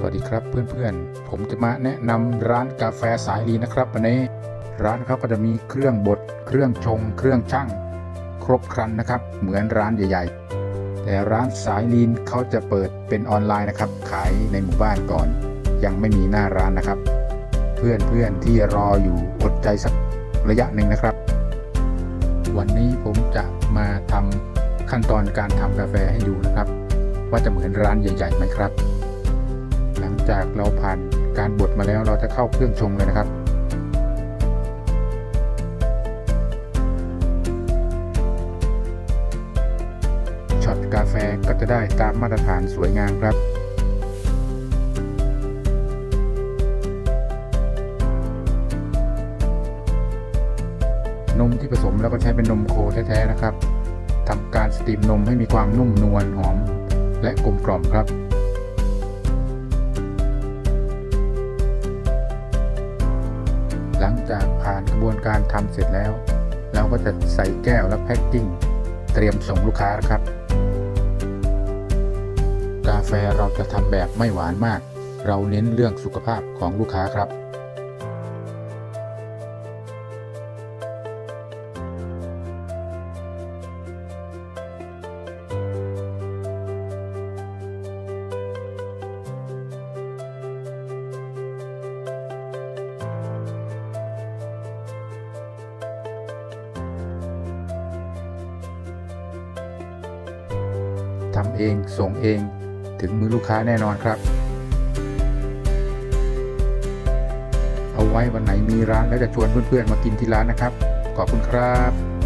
สวัสดีครับเพื่อนๆ ผมจะมาแนะนำร้านกาแฟสายลีนะครับวันนี้ ร้านเขาก็จะมีเครื่องบด เครื่องชง เครื่องชั่ง ครบครันนะครับ เหมือนร้านใหญ่ ๆ แต่ร้านสายลีนเขาจะเปิดเป็นออนไลน์นะครับ ขายในหมู่บ้านก่อน ยังไม่มีหน้าร้านนะครับ เพื่อนๆที่รออยู่อดใจสักระยะหนึ่งนะครับ วันนี้ผมจะมาทำขั้นตอนการทำกาแฟให้ดูนะครับ ว่าจะเหมือนร้านใหญ่ๆไหมครับ จากเราผ่านการบดมาแล้วเราจะเข้าเครื่องชงเลยนะครับ ช็อตกาแฟก็จะได้ตามมาตรฐานสวยงามครับนมที่ผสมแล้วก็ใช้เป็นนมโคแท้ๆนะครับทำการสตรีมนมให้มีความนุ่มนวลหอม และกลมกล่อมครับากานกระบวนการทำเสร็จแล้ว เราก็จะใส่แก้วและแพ็กกิ้ง เตรียมส่งลูกค้าครับ กาแฟเราจะทำแบบไม่หวานมาก เราเน้นเรื่องสุขภาพของลูกค้าครับ ทำเองส่งเองถึงมือลูกค้าแน่นอนครับ เอาไว้วันไหนมีร้านแล้วจะชวนเพื่อนๆมากินที่ร้านนะครับ ขอบคุณครับ